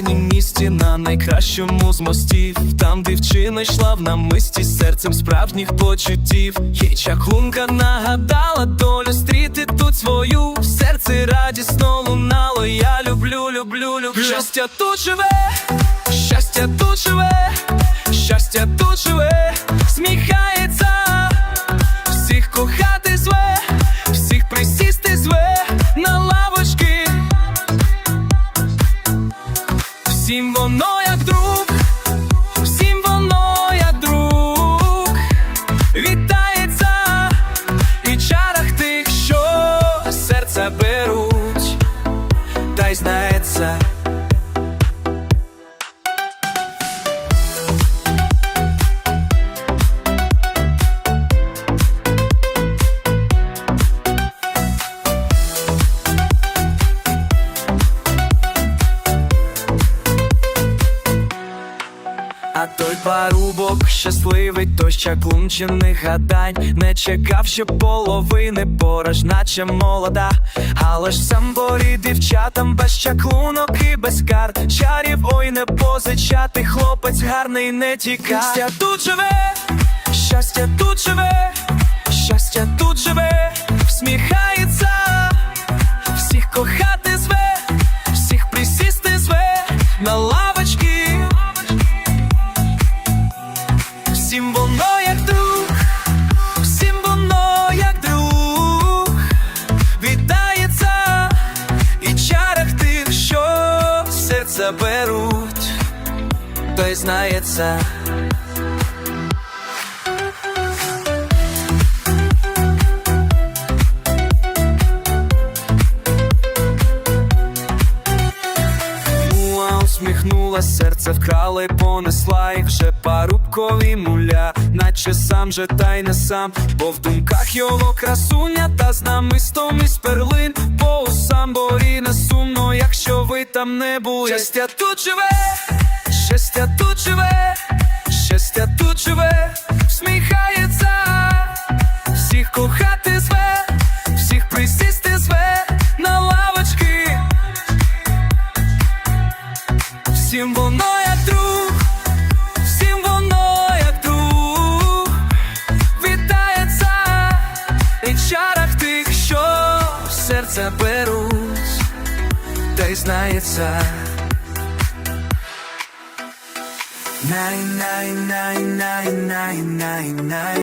місті на найкращому з мостів. Там дівчина йшла в намисті серцем справжніх почуттів. Їй чаклунка нагадала долю стріти тут свою. В серці радісно лунало. Я люблю, люблю, люблю. Щастя тут живе, щастя тут живе, щастя тут живе, Всім воно як друг, всім воно як друг, вітається і чарах тих, що серця беруть, та й знається. Парубок щасливий, той чаклунчених гадань. Не чекав, що половини пораж, наче молода. Але ж сам борі дівчатам без чаклунок і без карт Чарів ой не позичати, хлопець гарний не тікав Щастя тут живе, щастя тут живе, серця беруть, той знається. Муа усміхнула, серце вкрала й понесла, і вже парубкові муля, наче сам же та й не сам, бо в думках його красуня, та з намистом із перлин, бо у самборі там не були. Щастя тут живе, щастя тут живе, щастя тут живе, всміхається, всіх кохати зве, всіх присісти зве на лавочки. Всім воно як друг, всім воно друг, вітається і чарах тих, що серце беруть, та й знається. Най, най, най, най, най, най, най.